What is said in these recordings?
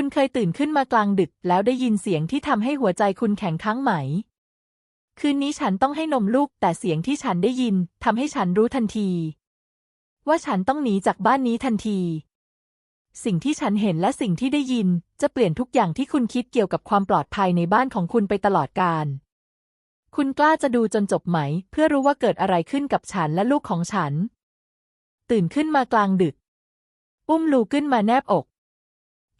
คุณเคยตื่นขึ้นมากลางดึก แล้วได้ยินเสียงที่ทำให้หัวใจคุณแข็งค้างไหม คืนนี้ฉันต้องให้นมลูก แต่เสียงที่ฉันได้ยินทำให้ฉันรู้ทันที ว่าฉันต้องหนีจากบ้านนี้ทันที สิ่งที่ฉันเห็นและสิ่งที่ได้ยิน จะเปลี่ยนทุกอย่างที่คุณคิดเกี่ยวกับความปลอดภัยในบ้านของคุณไปตลอดกาลคุณกล้าจะดูจนจบไหม เพื่อรู้ว่าเกิดอะไรขึ้นกับฉันและลูกของฉัน ตื่นขึ้นมากลางดึก อุ้มลูขึ้นมาแนบอก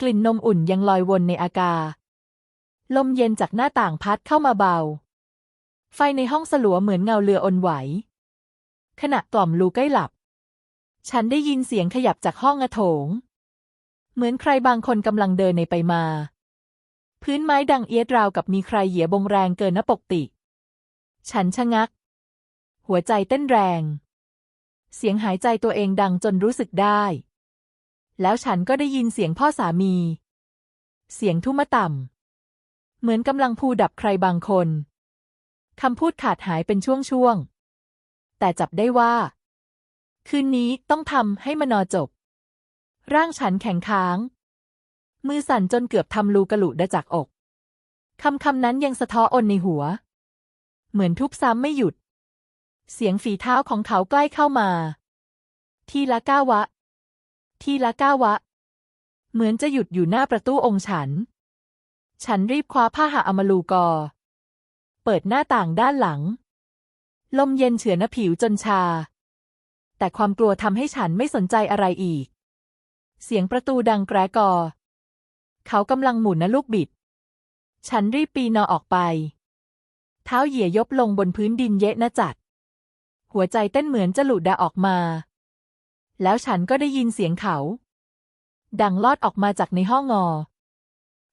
กลิ่นนมอุ่นยังลอยวนในอากาศ ลมเย็นจากหน้าต่างพัดเข้ามาเบา ไฟในห้องสลัวเหมือนเงาเรืออนไหว ขณะกล่อมลูใกล้หลับ ฉันได้ยินเสียงขยับจากห้องอโถง เหมือนใครบางคนกำลังเดินในไปมา พื้นไม้ดังเอียดราวกับมีใครเหยียบงแรงเกินนปกติ ฉันชะงัก หัวใจเต้นแรง เสียงหายใจตัวเองดังจนรู้สึกได้ แล้วฉันก็ได้ยินเสียงพ่อสามี เสียงทุ้มต่ำ เหมือนกำลังพูดับใครบางคนคำพูดขาดหายเป็นช่วงๆ แต่จับได้ว่า คืนนี้ต้องทำให้มันอจบ ร่างฉันแข็งค้าง มือสั่นจนเกือบทำรูกระหลุดจากอกคำคำนั้นยังสะท้อนในหัว เหมือนทุบซ้ำไม่หยุด เสียงฝีเท้าของเขาใกล้เข้ามา ทีละก้าววะ ทีละก้าวะ เหมือนจะหยุดอยู่หน้าประตูองค์ฉัน ฉันรีบคว้าผ้าหาอมาลูกอ เปิดหน้าต่างด้านหลัง ลมเย็นเฉือนหน้าผิวจนชา แต่ความกลัวทำให้ฉันไม่สนใจอะไรอีก เสียงประตูดังแกรกอ เขากำลังหมุนนะลูกบิด ฉันรีบปีนอออกไป เท้าเหยียยบลงบนพื้นดินเยะนะจัด หัวใจเต้นเหมือนจะหลุดดาออกมา แล้วฉันก็ได้ยินเสียงเขา ดังลอดออกมาจากในห้องงอ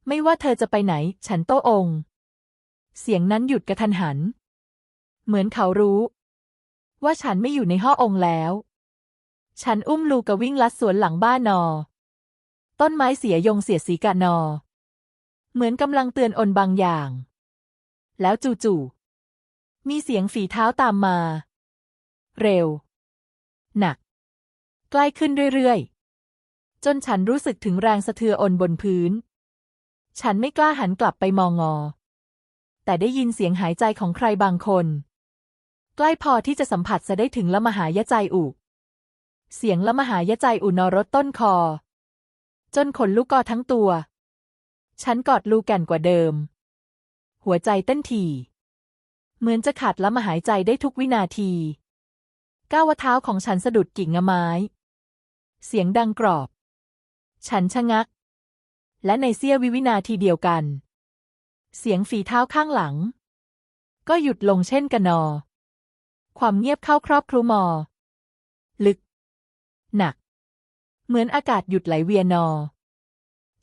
ไม่ว่าเธอจะไปไหน ฉันโต้องค์เสียงนั้นหยุดกระทันหัน เหมือนเขารู้ ว่าฉันไม่อยู่ในห้ององค์แล้ว ฉันอุ้มลูกะวิ่งลัดสวนหลังบ้านนอ ต้นไม้เสียยงเสียสีกะนอ เหมือนกำลังเตือนอนบางอย่าง แล้วจู่ๆมีเสียงฝีเท้าตามมา เร็ว หนัก กล้ขึ้นเรื่อยๆ จนฉันรู้สึกถึงแรงสะเทือนบนพื้น ฉันไม่กล้าหันกลับไปมองงอ แต่ได้ยินเสียงหายใจของใครบางคน ใกล้พอที่จะสัมผัสจะได้ถึงละมหายใจอุเสียงละมหายใจอุนอรสต้นคอ จนขนลุกกอทั้งตัว ฉันกอดลูแก่นกว่าเดิม หัวใจเต้นถี่เหมือนจะขาดละมหายใจได้ทุกวินาที ก้าวเท้าของฉันสะดุดกิ่งไม้ เสียงดังกรอบ ฉันชะงัก และในเสี้ยววิวินาทีเดียวกัน เสียงฝีเท้าข้างหลัง ก็หยุดลงเช่นกันนอ ความเงียบเข้าครอบคลุมอ ลึก หนัก เหมือนอากาศหยุดไหลเวียนนอ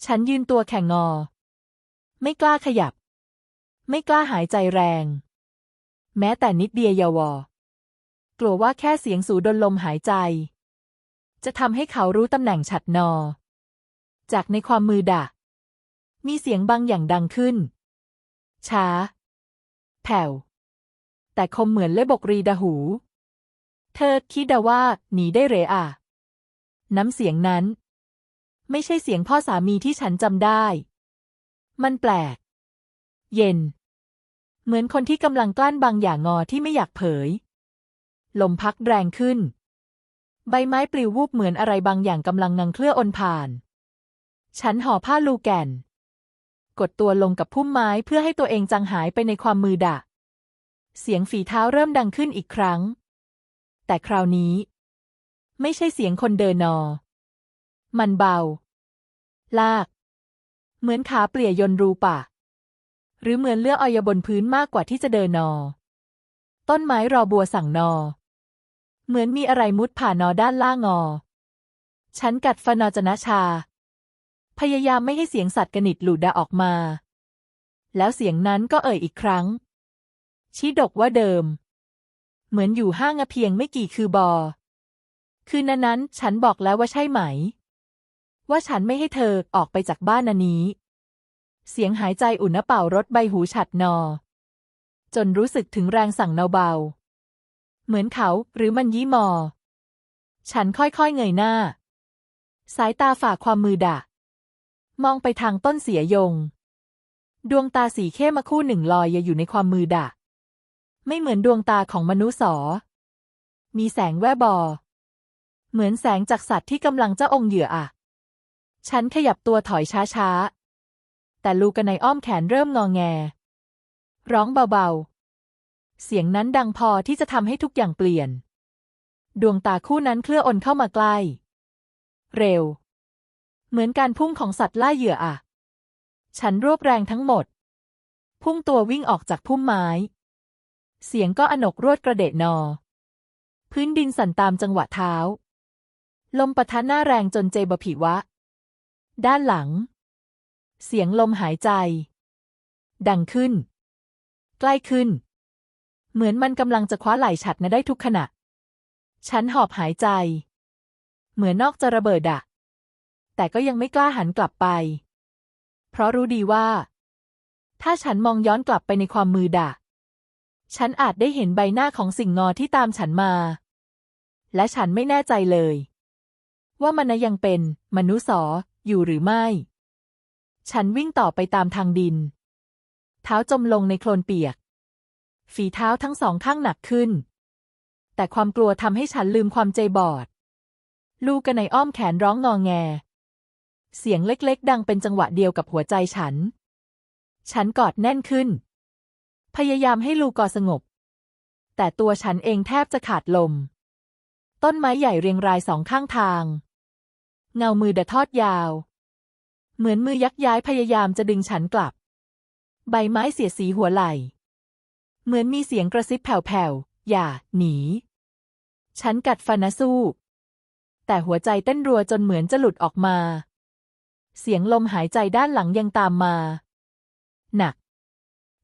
ฉันยืนตัวแข็งงอ ไม่กล้าขยับ ไม่กล้าหายใจแรง แม้แต่นิดเดียยวอ กลัวว่าแค่เสียงสูดลมหายใจ จะทำให้เขารู้ตำแหน่งฉัดนอ จากในความมือดะ มีเสียงบางอย่างดังขึ้น ช้า แผ่ว แต่คมเหมือนเล็บบกรีดาหู เธอคิดดาว่าหนีได้เรอะน้ำเสียงนั้น ไม่ใช่เสียงพ่อสามีที่ฉันจำได้ มันแปลก เย็น เหมือนคนที่กำลังกลั้นบางอย่างงอที่ไม่อยากเผย ลมพักแรงขึ้น ใบไม้ปลิววูบเหมือนอะไรบางอย่างกำลังงังเคลื่ออนผ่าน ฉันห่อผ้าลูแก่น กดตัวลงกับพุ่มไม้เพื่อให้ตัวเองจางหายไปในความมือดะ เสียงฝีเท้าเริ่มดังขึ้นอีกครั้ง แต่คราวนี้ ไม่ใช่เสียงคนเดินนอ มันเบา ลาก เหมือนขาเปลี่ยยนรูปะ หรือเหมือนเลือดออยบนพื้นมากกว่าที่จะเดินนอ ต้นไม้รอบัวสั่งนอ เหมือนมีอะไรมุดผ่านนอด้านล่างงอ ฉันกัดฟันนอจนะชา พยายามไม่ให้เสียงสัตว์กระนิดหลุดดาออกมา แล้วเสียงนั้นก็เอ่ยอีกครั้ง ชี้ดกว่าเดิม เหมือนอยู่ห้างอเพียงไม่กี่คือบอ คืนนั้นฉันบอกแล้วว่าใช่ไหม ว่าฉันไม่ให้เธอออกไปจากบ้านนันนี้ เสียงหายใจอุ่นเป่ารถใบหูฉัดนอ จนรู้สึกถึงแรงสั่งเนาเบา เหมือนเขาหรือมันยี่มอ ฉันค่อยๆเงยหน้า สายตาฝ่าความมือดะ มองไปทางต้นเสียยง ดวงตาสีเข้มมาคู่หนึ่งลอยอยู่ในความมือดะ ไม่เหมือนดวงตาของมนุษย์สอ มีแสงแวบบอ เหมือนแสงจากสัตว์ที่กำลังจะองเหยื่ออะฉันขยับตัวถอยช้าๆ แต่ลูกกันในอ้อมแขนเริ่มงอแง ร้องเบาๆ เสียงนั้นดังพอที่จะทำให้ทุกอย่างเปลี่ยน ดวงตาคู่นั้นเคลื่อนอนเข้ามาใกล้ เร็ว เหมือนการพุ่งของสัตว์ล่าเหยื่ออะฉันรวบแรงทั้งหมด พุ่งตัววิ่งออกจากพุ่มไม้ เสียงก็อนกรวดกระเดะนอ พื้นดินสั่นตามจังหวะเท้า ลมปะทะหน้าแรงจนเจบผิวะ ด้านหลัง เสียงลมหายใจ ดังขึ้น ใกล้ขึ้น เหมือนมันกำลังจะคว้าไหล่ฉัดนะได้ทุกขณะ ฉันหอบหายใจ เหมือนนอกจะระเบิดอะแต่ก็ยังไม่กล้าหันกลับไป เพราะรู้ดีว่า ถ้าฉันมองย้อนกลับไปในความมือดะฉันอาจได้เห็นใบหน้าของสิ่งงอที่ตามฉันมา และฉันไม่แน่ใจเลย ว่ามันยังเป็นมนุษย์สออยู่หรือไม่ ฉันวิ่งต่อไปตามทางดิน เท้าจมลงในโคลนเปียก ฝีเท้าทั้งสองข้างหนักขึ้น แต่ความกลัวทำให้ฉันลืมความใจบอด ลูกกันในอ้อมแขนร้องงอแง เสียงเล็กๆ ดังเป็นจังหวะเดียวกับหัวใจฉัน ฉันกอดแน่นขึ้น พยายามให้ลูกอสงบ แต่ตัวฉันเองแทบจะขาดลม ต้นไม้ใหญ่เรียงรายสองข้างทาง เงามือเดะทอดยาว เหมือนมือยักย้ายพยายามจะดึงฉันกลับ ใบไม้เสียสีหัวไหล่ เหมือนมีเสียงกระซิบแผ่วๆ อย่า หนี ฉันกัดฟันนะสู้ แต่หัวใจเต้นรัวจนเหมือนจะหลุดออกมา เสียงลมหายใจด้านหลังยังตามมา หนัก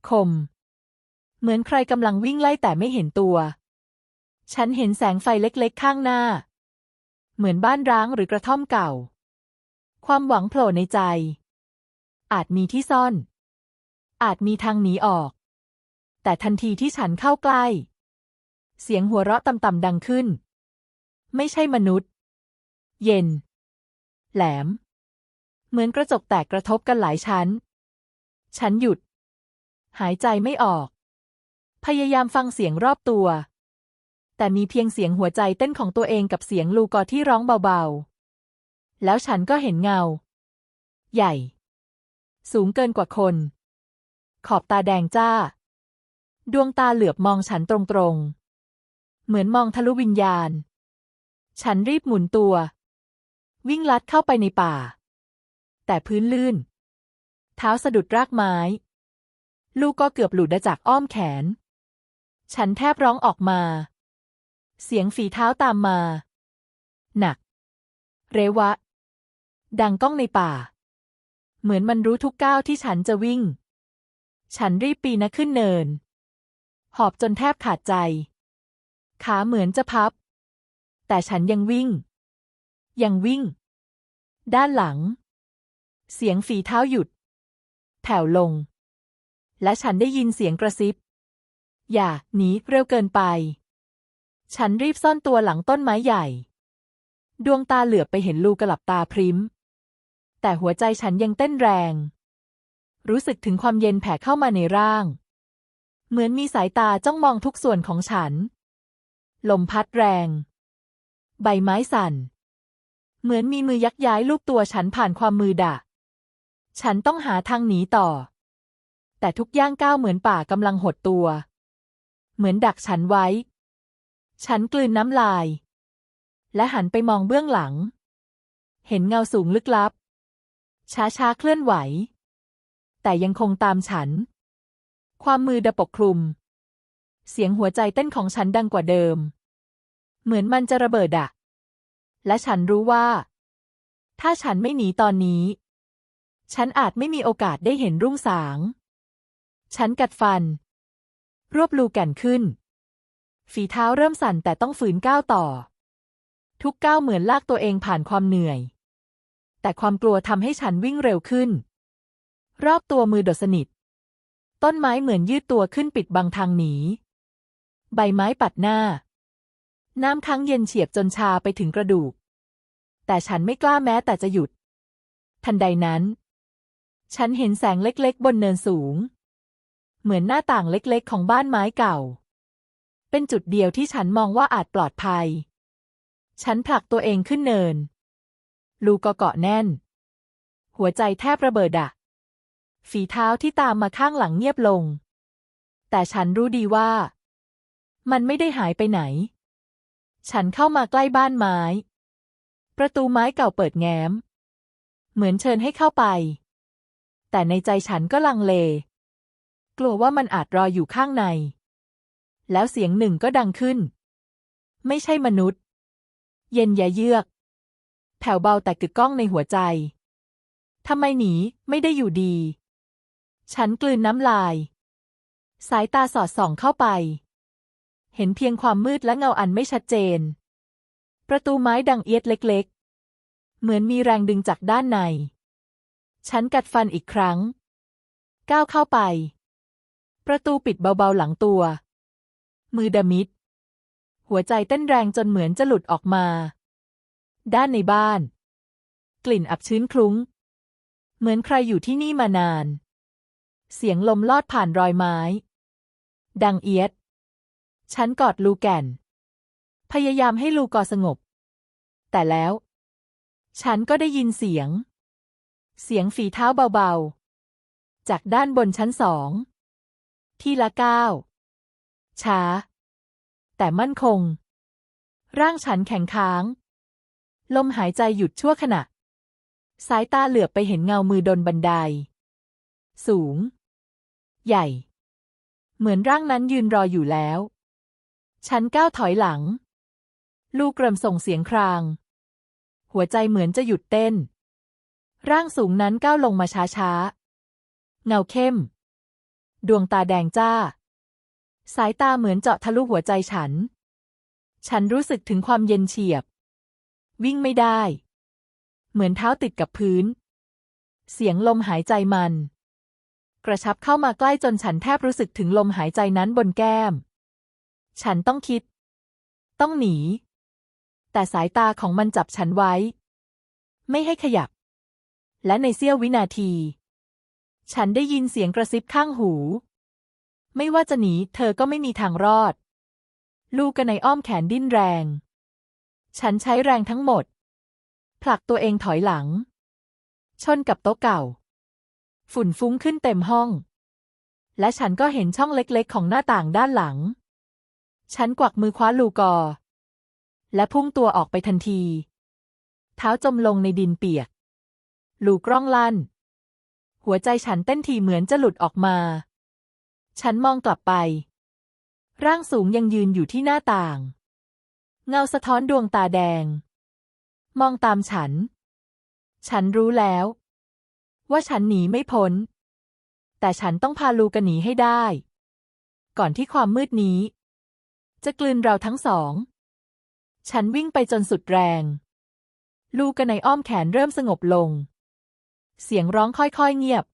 คม เหมือนใครกำลังวิ่งไล่แต่ไม่เห็นตัว ฉันเห็นแสงไฟเล็กๆ ข้างหน้า เหมือนบ้านร้างหรือกระท่อมเก่า ความหวังโผล่ในใจ อาจมีที่ซ่อน อาจมีทางหนีออก แต่ทันทีที่ฉันเข้าใกล้ เสียงหัวเราะต่ำๆดังขึ้น ไม่ใช่มนุษย์ เย็น แหลม เหมือนกระจกแตกกระทบกันหลายชั้น ฉันหยุด หายใจไม่ออก พยายามฟังเสียงรอบตัว แต่มีเพียงเสียงหัวใจเต้นของตัวเองกับเสียงลูกอที่ร้องเบาๆ แล้วฉันก็เห็นเงา ใหญ่ สูงเกินกว่าคน ขอบตาแดงจ้า ดวงตาเหลือบมองฉันตรงๆ เหมือนมองทะลุวิญญาณ ฉันรีบหมุนตัว วิ่งลัดเข้าไปในป่า แต่พื้นลื่น เท้าสะดุดรากไม้ ลูกก็เกือบหลุดจากอ้อมแขน ฉันแทบร้องออกมา เสียงฝีเท้าตามมา หนัก เรวะ ดังก้องในป่า เหมือนมันรู้ทุกก้าวที่ฉันจะวิ่ง ฉันรีบปีนขึ้นเนิน หอบจนแทบขาดใจ ขาเหมือนจะพับ แต่ฉันยังวิ่ง ยังวิ่ง ด้านหลัง เสียงฝีเท้าหยุด แผ่วลง และฉันได้ยินเสียงกระซิบ อย่าหนีเร็วเกินไป ฉันรีบซ่อนตัวหลังต้นไม้ใหญ่ ดวงตาเหลือบไปเห็นลูกระหลับตาพริ้มแต่หัวใจฉันยังเต้นแรง รู้สึกถึงความเย็นแผ่เข้ามาในร่าง เหมือนมีสายตาจ้องมองทุกส่วนของฉัน ลมพัดแรง ใบไม้สั่น เหมือนมีมือยักย้ายลูกตัวฉันผ่านความมือดะ ฉันต้องหาทางหนีต่อ แต่ทุกย่างก้าวเหมือนป่ากำลังหดตัว เหมือนดักฉันไว้ ฉันกลืนน้ำลาย และหันไปมองเบื้องหลัง เห็นเงาสูงลึกลับ ช้าๆเคลื่อนไหว แต่ยังคงตามฉัน ความมือดะปกคลุม เสียงหัวใจเต้นของฉันดังกว่าเดิม เหมือนมันจะระเบิดอะและฉันรู้ว่า ถ้าฉันไม่หนีตอนนี้ ฉันอาจไม่มีโอกาสได้เห็นรุ่งสาง ฉันกัดฟัน รวบลูแก่นขึ้น ฝีเท้าเริ่มสั่นแต่ต้องฝืนก้าวต่อ ทุกก้าวเหมือนลากตัวเองผ่านความเหนื่อย แต่ความกลัวทำให้ฉันวิ่งเร็วขึ้น รอบตัวมือดดสนิท ต้นไม้เหมือนยืดตัวขึ้นปิดบังทางหนี ใบไม้ปัดหน้า น้ำค้างเย็นเฉียบจนชาไปถึงกระดูก แต่ฉันไม่กล้าแม้แต่จะหยุด ทันใดนั้น ฉันเห็นแสงเล็กๆ บนเนินสูง เหมือนหน้าต่างเล็กๆ ของบ้านไม้เก่า เป็นจุดเดียวที่ฉันมองว่าอาจปลอดภัย ฉันผลักตัวเองขึ้นเนิน ลูก็เกาะแน่น หัวใจแทบระเบิดอะ ฝีเท้าที่ตามมาข้างหลังเงียบลง แต่ฉันรู้ดีว่า มันไม่ได้หายไปไหน ฉันเข้ามาใกล้บ้านไม้ ประตูไม้เก่าเปิดแง้ม เหมือนเชิญให้เข้าไป แต่ในใจฉันก็ลังเล กลัวว่ามันอาจรออยู่ข้างใน แล้วเสียงหนึ่งก็ดังขึ้น ไม่ใช่มนุษย์ เย็นยะเยือก แผ่วเบาแต่กึกก้องในหัวใจทำไมหนีไม่ได้อยู่ดี ฉันกลืนน้ำลาย สายตาสอดส่องเข้าไป เห็นเพียงความมืดและเงาอันไม่ชัดเจน ประตูไม้ดังเอียดเล็กๆ เหมือนมีแรงดึงจากด้านใน ฉันกัดฟันอีกครั้ง ก้าวเข้าไป ประตูปิดเบาๆหลังตัว มือดมิด หัวใจเต้นแรงจนเหมือนจะหลุดออกมา ด้านในบ้าน กลิ่นอับชื้นคลุ้ง เหมือนใครอยู่ที่นี่มานาน เสียงลมลอดผ่านรอยไม้ ดังเอียด ฉันกอดลูแก่น พยายามให้ลูกอสงบ แต่แล้ว ฉันก็ได้ยินเสียง เสียงฝีเท้าเบาๆ จากด้านบนชั้นสอง ทีละก้าวช้า แต่มั่นคง ร่างฉันแข็งค้าง ลมหายใจหยุดชั่วขณะ สายตาเหลือบไปเห็นเงามือดนบันได สูง ใหญ่ เหมือนร่างนั้นยืนรออยู่แล้ว ฉันก้าวถอยหลัง ลูกเริ่มส่งเสียงคราง หัวใจเหมือนจะหยุดเต้น ร่างสูงนั้นก้าวลงมาช้าๆ เงาเข้ม ดวงตาแดงจ้า สายตาเหมือนเจาะทะลุหัวใจฉัน ฉันรู้สึกถึงความเย็นเฉียบ วิ่งไม่ได้ เหมือนเท้าติดกับพื้น เสียงลมหายใจมัน กระชับเข้ามาใกล้จนฉันแทบรู้สึกถึงลมหายใจนั้นบนแก้ม ฉันต้องคิด ต้องหนี แต่สายตาของมันจับฉันไว้ ไม่ให้ขยับ และในเสี้ยววินาที ฉันได้ยินเสียงกระซิบข้างหู ไม่ว่าจะหนีเธอก็ไม่มีทางรอด ลูกกันในอ้อมแขนดิ้นแรง ฉันใช้แรงทั้งหมด ผลักตัวเองถอยหลัง ชนกับโต๊ะเก่า ฝุ่นฟุ้งขึ้นเต็มห้อง และฉันก็เห็นช่องเล็กๆ ของหน้าต่างด้านหลัง ฉันกวักมือคว้าลูกอ และพุ่งตัวออกไปทันที เท้าจมลงในดินเปียก ลูกร่องลั่น หัวใจฉันเต้นทีเหมือนจะหลุดออกมา ฉันมองกลับไป ร่างสูงยังยืนอยู่ที่หน้าต่าง เงาสะท้อนดวงตาแดง มองตามฉัน ฉันรู้แล้ว ว่าฉันหนีไม่พ้น แต่ฉันต้องพาลูกหนีให้ได้ ก่อนที่ความมืดนี้ จะกลืนเราทั้งสอง ฉันวิ่งไปจนสุดแรง ลูกในอ้อมแขนเริ่มสงบลง เสียงร้องค่อยๆเงียบ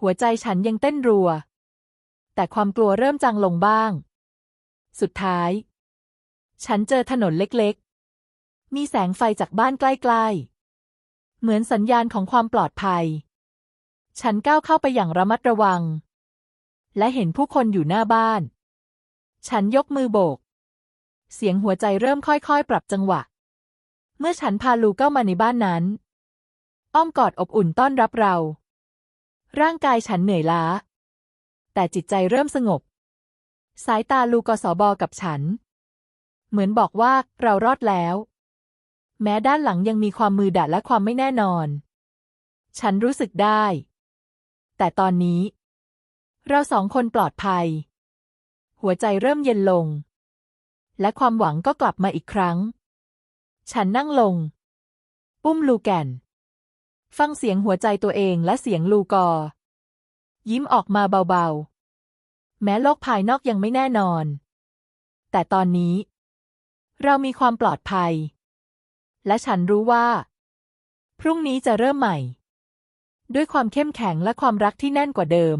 หัวใจฉันยังเต้นรัว แต่ความกลัวเริ่มจางลงบ้าง สุดท้าย ฉันเจอถนนเล็กๆ มีแสงไฟจากบ้านใกล้ๆ เหมือนสัญญาณของความปลอดภัย ฉันก้าวเข้าไปอย่างระมัดระวัง และเห็นผู้คนอยู่หน้าบ้าน ฉันยกมือโบก เสียงหัวใจเริ่มค่อยๆ ปรับจังหวะ เมื่อฉันพาลูกเข้ามาในบ้านนั้น อ้อมกอดอบอุ่นต้อนรับเรา ร่างกายฉันเหนื่อยล้า แต่จิตใจเริ่มสงบ สายตาลูกสบกับฉัน เหมือนบอกว่าเรารอดแล้ว แม้ด้านหลังยังมีความมือดัดและความไม่แน่นอน ฉันรู้สึกได้ แต่ตอนนี้ เราสองคนปลอดภัย หัวใจเริ่มเย็นลง และความหวังก็กลับมาอีกครั้ง ฉันนั่งลงอุ้มลูแก่น ฟังเสียงหัวใจตัวเองและเสียงลูกอ ยิ้มออกมาเบาๆ แม้โลกภายนอกยังไม่แน่นอน แต่ตอนนี้ เรามีความปลอดภัย และฉันรู้ว่า พรุ่งนี้จะเริ่มใหม่ ด้วยความเข้มแข็งและความรักที่แน่นกว่าเดิม